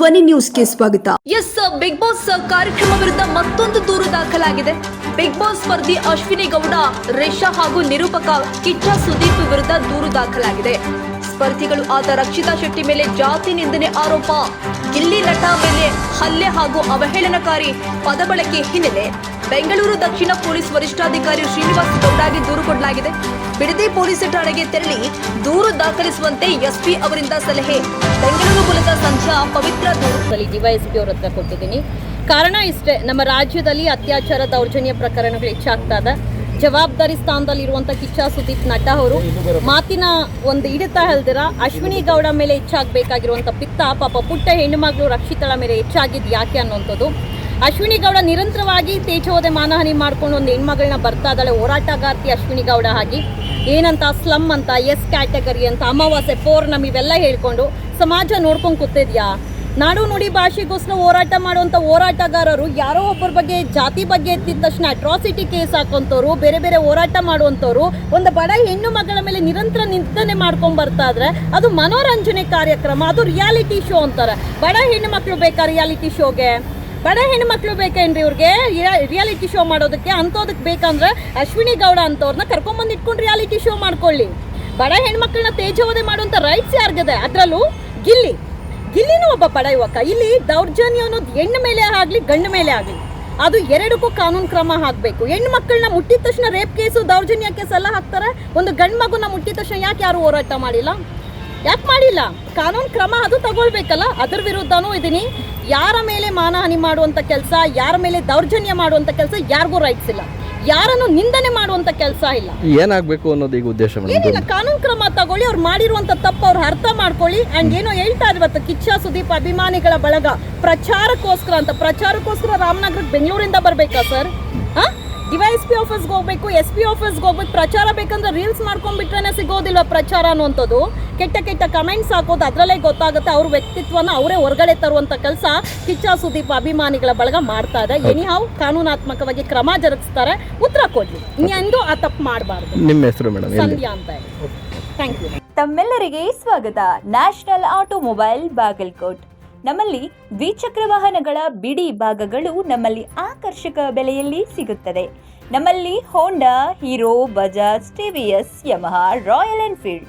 ಧ್ವನಿ ನ್ಯೂಸ್ಗೆ ಸ್ವಾಗತ. ಎಸ್ ಬಿಗ್ ಬಾಸ್ ಕಾರ್ಯಕ್ರಮ ವಿರುದ್ಧ ಮತ್ತೊಂದು ದೂರು ದಾಖಲಾಗಿದೆ. ಬಿಗ್ ಬಾಸ್ ಸ್ಪರ್ಧಿ ಅಶ್ವಿನಿ ಗೌಡ, ರೇಷಾ ಹಾಗೂ ನಿರೂಪಕ ಕಿಚ್ಚ ಸುದೀಪ್ ವಿರುದ್ಧ ದೂರು ದಾಖಲಾಗಿದೆ. ಸ್ಪರ್ಧಿಗಳು ಆದ ರಕ್ಷಿತಾ ಶೆಟ್ಟಿ ಮೇಲೆ ಜಾತಿ ನಿಂದನೆ ಆರೋಪ. ಗಿಲ್ಲಿ ನಟ ಮೇಲೆ ಹಲ್ಲೆ ಹಾಗೂ ಅವಹೇಳನಕಾರಿ ಪದ ಬಳಕೆ ಹಿನ್ನೆಲೆ. ಬೆಂಗಳೂರು ದಕ್ಷಿಣ ಪೊಲೀಸ್ ವರಿಷ್ಠಾಧಿಕಾರಿ ಶ್ರೀನಿವಾಸ್ ಗೌಡಗೆ ದೂರು ಕೊಡಲಾಗಿದೆ. ಬಿಡದಿ ಪೊಲೀಸ್ ಠಾಣೆಗೆ ತೆರಳಿ ದೂರು ದಾಖಲಿಸುವಂತೆ ಎಸ್ಪಿ ಅವರಿಂದ ಸಲಹೆ. ಬೆಂಗಳೂರು ಮೂಲಕ ಸಂಧ್ಯಾ ಪವಿತ್ರ ದೂರು. ಡಿವೈಎಸ್ಪಿ ಅವರ ಹತ್ರ ಕೊಟ್ಟಿದ್ದೀನಿ. ಕಾರಣ ಇಷ್ಟೇ, ನಮ್ಮ ರಾಜ್ಯದಲ್ಲಿ ಅತ್ಯಾಚಾರ ದೌರ್ಜನ್ಯ ಪ್ರಕರಣಗಳು ಹೆಚ್ಚಾಗ್ತಾ ಇದೆ ಜವಾಬ್ದಾರಿ ಸ್ಥಾನದಲ್ಲಿರುವಂಥ ಕಿಚ್ಚ ಸುದೀಪ್ ನಟ ಅವರು, ಮಾತಿನ ಒಂದು ಹಿಡಿತ ಹೇಳ್ದಿರ, ಅಶ್ವಿನಿ ಗೌಡ ಮೇಲೆ ಹೆಚ್ಚಾಗಬೇಕಾಗಿರುವಂಥ ಪಿತ್ತ ಪಾಪ ಪುಟ್ಟ ಹೆಣ್ಣು ಮಗಳು ರಕ್ಷಿತಳ ಮೇಲೆ ಹೆಚ್ಚಾಗಿದ್ದು ಯಾಕೆ ಅನ್ನುವಂಥದ್ದು. ಅಶ್ವಿನಿ ಗೌಡ ನಿರಂತರವಾಗಿ ತೇಜೋದೆ ಮಾನಹಾನಿ ಮಾಡ್ಕೊಂಡು ಒಂದು ಹೆಣ್ಮಗಳನ್ನ ಬರ್ತಾ ಇದ್ದಾಳೆ. ಹೋರಾಟಗಾರ್ತಿ ಅಶ್ವಿನಿ ಗೌಡ ಆಗಿ ಏನಂತ ಸ್ಲಮ್ ಅಂತ, ಎಸ್ ಕ್ಯಾಟಗರಿ ಅಂತ, ಅಮಾವಾಸ್ಯೆ, ಪೌರ್ಣಮಿ ಇವೆಲ್ಲ ಹೇಳ್ಕೊಂಡು ಸಮಾಜ ನೋಡ್ಕೊಂಡು ಕೂತಿದ್ಯಾ? ನಾಡು ನುಡಿ ಭಾಷೆಗೋಸ್ಕರ ಹೋರಾಟ ಮಾಡುವಂಥ ಹೋರಾಟಗಾರರು ಯಾರೋ ಒಬ್ಬರ ಬಗ್ಗೆ, ಜಾತಿ ಬಗ್ಗೆ ಎತ್ತಿದ ತಕ್ಷಣ ಅಟ್ರಾಸಿಟಿ ಕೇಸ್ ಹಾಕೋಂಥವ್ರು ಬೇರೆ ಬೇರೆ ಹೋರಾಟ ಮಾಡುವಂಥವ್ರು, ಒಂದು ಬಡ ಹೆಣ್ಣು ಮಗಳ ಮೇಲೆ ನಿರಂತರ ನಿಂದನೆ ಮಾಡ್ಕೊಂಡು ಬರ್ತಾ ಇದ್ರೆ ಅದು ಮನೋರಂಜನೆ ಕಾರ್ಯಕ್ರಮ, ಅದು ರಿಯಾಲಿಟಿ ಶೋ ಅಂತಾರೆ. ಬಡ ಹೆಣ್ಣು ಮಕ್ಕಳು ಬೇಕಾ ರಿಯಾಲಿಟಿ ಶೋಗೆ ಬಡ ಹೆಣ್ಮಕ್ಳು ಬೇಕೇನ್ರಿ ಇವ್ರಿಗೆ? ರಿಯಾಲಿಟಿ ಶೋ ಮಾಡೋದಕ್ಕೆ ಅಂಥೋದಕ್ಕೆ ಬೇಕಂದ್ರೆ ಅಶ್ವಿನಿ ಗೌಡ ಅಂತವ್ರನ್ನ ಕರ್ಕೊಂಬಂದು ಇಟ್ಕೊಂಡು ರಿಯಾಲಿಟಿ ಶೋ ಮಾಡ್ಕೊಳ್ಳಿ. ಬಡ ಹೆಣ್ಮಕ್ಳನ್ನ ತೇಜೋವಧೆ ಮಾಡುವಂಥ ರೈಟ್ಸ್ ಯಾರಿಗಿದೆ? ಅದರಲ್ಲೂ ಗಿಲ್ಲಿ. ಗಿಲ್ಲಿನೂ ಒಬ್ಬ ಬಡ ಯುವಕ. ಇಲ್ಲಿ ದೌರ್ಜನ್ಯ ಅನ್ನೋದು ಹೆಣ್ಣು ಮೇಲೆ ಆಗಲಿ, ಗಂಡು ಮೇಲೆ ಆಗಲಿ. ಅದು ಎರಡಕ್ಕೂ ಕಾನೂನು ಕ್ರಮ ಹಾಕಬೇಕು. ಹೆಣ್ಣು ಮಕ್ಕಳನ್ನ ಮುಟ್ಟಿದ ತಕ್ಷಣ ರೇಪ್ ಕೇಸು ದೌರ್ಜನ್ಯ ಕೇಸ್ ಎಲ್ಲ ಹಾಕ್ತಾರೆ. ಒಂದು ಗಂಡು ಮಗುನ ಮುಟ್ಟಿದ ತಕ್ಷಣ ಯಾಕೆ ಯಾರು ಹೋರಾಟ ಮಾಡಿಲ್ಲ? ಯಾಕೆ ಮಾಡಿಲ್ಲ? ಕಾನೂನು ಕ್ರಮ ಅದು ತಗೊಳ್ಬೇಕಲ್ಲ? ಅದರ ವಿರುದ್ಧನೂ ಇದೀನಿ. ಯಾರ ಮೇಲೆ ಮಾನಹಾನಿ ಮಾಡುವಂಥ ಕೆಲಸ ಯಾರ ಮೇಲೆ ದೌರ್ಜನ್ಯ ಮಾಡುವಂಥ ಕೆಲಸ ಯಾರಿಗೂ ರೈಟ್ಸ್ ಇಲ್ಲ. ಯಾರನ್ನು ನಿಂದನೆ ಮಾಡುವಂಥ ಕೆಲಸ ಇಲ್ಲ. ಏನಾಗಬೇಕು ಅನ್ನೋದು ಈಗ ಉದ್ದೇಶ ಏನಿಲ್ಲ ಕಾನೂನು ಕ್ರಮ ತಗೊಳ್ಳಿ ಅವ್ರು ಮಾಡಿರುವಂತ ತಪ್ಪು ಅವ್ರು ಅರ್ಥ ಮಾಡ್ಕೊಳ್ಳಿ. ಆ್ಯಂಡ್ ಏನೋ ಹೇಳ್ತಾ ಇವತ್ತು ಕಿಚ್ಚ ಸುದೀಪ್ ಅಭಿಮಾನಿಗಳ ಬಳಗ. ಪ್ರಚಾರಕ್ಕೋಸ್ಕರ ಅಂತ. ಪ್ರಚಾರಕ್ಕೋಸ್ಕರ ರಾಮನಗರಕ್ಕೆ ಬೆಂಗಳೂರಿಂದ ಬರ್ಬೇಕಾ ಸರ್? ಹಾ? ಡಿವೈಎಸ್ ಪಿ ಆಫೀಸ್ಗೆ ಹೋಗ್ಬೇಕು ಎಸ್ ಪಿ ಆಫೀಸ್ಗೆ ಹೋಗ್ಬೇಕು ಪ್ರಚಾರ ಬೇಕಂದ್ರೆ ರೀಲ್ಸ್ ಮಾಡ್ಕೊಂಡ್ಬಿಟ್ರೇನೆ ಸಿಗೋದಿಲ್ಲ ಪ್ರಚಾರ ಅನ್ನುವಂಥದ್ದು? ಕೆಟ್ಟ ಕೆಟ್ಟ ಕಮೆಂಟ್ಸ್ ಹಾಕೋದು ಅದರಲ್ಲೇ ಗೊತ್ತಾಗುತ್ತೆ ಅವ್ರ ವ್ಯಕ್ತಿತ್ವನ ಅವರೇ ಹೊರಗಡೆ ತರುವಂಥ ಕೆಲಸ ಕಿಚ್ಚ ಸುದೀಪ್ ಅಭಿಮಾನಿಗಳ ಬಳಗ ಮಾಡ್ತಾ ಇದೆ. ಎನಿಹಾವ್ ಕಾನೂನಾತ್ಮಕವಾಗಿ ಕ್ರಮ ಜರುಗಿಸ್ತಾರೆ. ಉತ್ತರ ಕೊಡ್ಲಿ. ಇನ್ನೆಂದು ಆ ತಪ್ಪು ಮಾಡಬಾರ್ದು. ನಿಮ್ಮ ಹೆಸರು ಮೇಡಮ್ ಸಂಧ್ಯಾ ಅಂತ ಹೇಳಿ. ಥ್ಯಾಂಕ್ ಯು ತಮ್ಮೆಲ್ಲರಿಗೆ ಸ್ವಾಗತ. ನ್ಯಾಷನಲ್ ಆಟೋಮೊಬೈಲ್ ಬಾಗಲ್ಕೋಟ್ ನಮ್ಮಲ್ಲಿ ದ್ವಿಚಕ್ರ ವಾಹನಗಳ ಬಿಡಿ ಭಾಗಗಳು ನಮ್ಮಲ್ಲಿ ಆಕರ್ಷಕ ಬೆಲೆಯಲ್ಲಿ ಸಿಗುತ್ತದೆ. ನಮ್ಮಲ್ಲಿ Honda Hero Bajaj TVS Yamaha Royal Enfield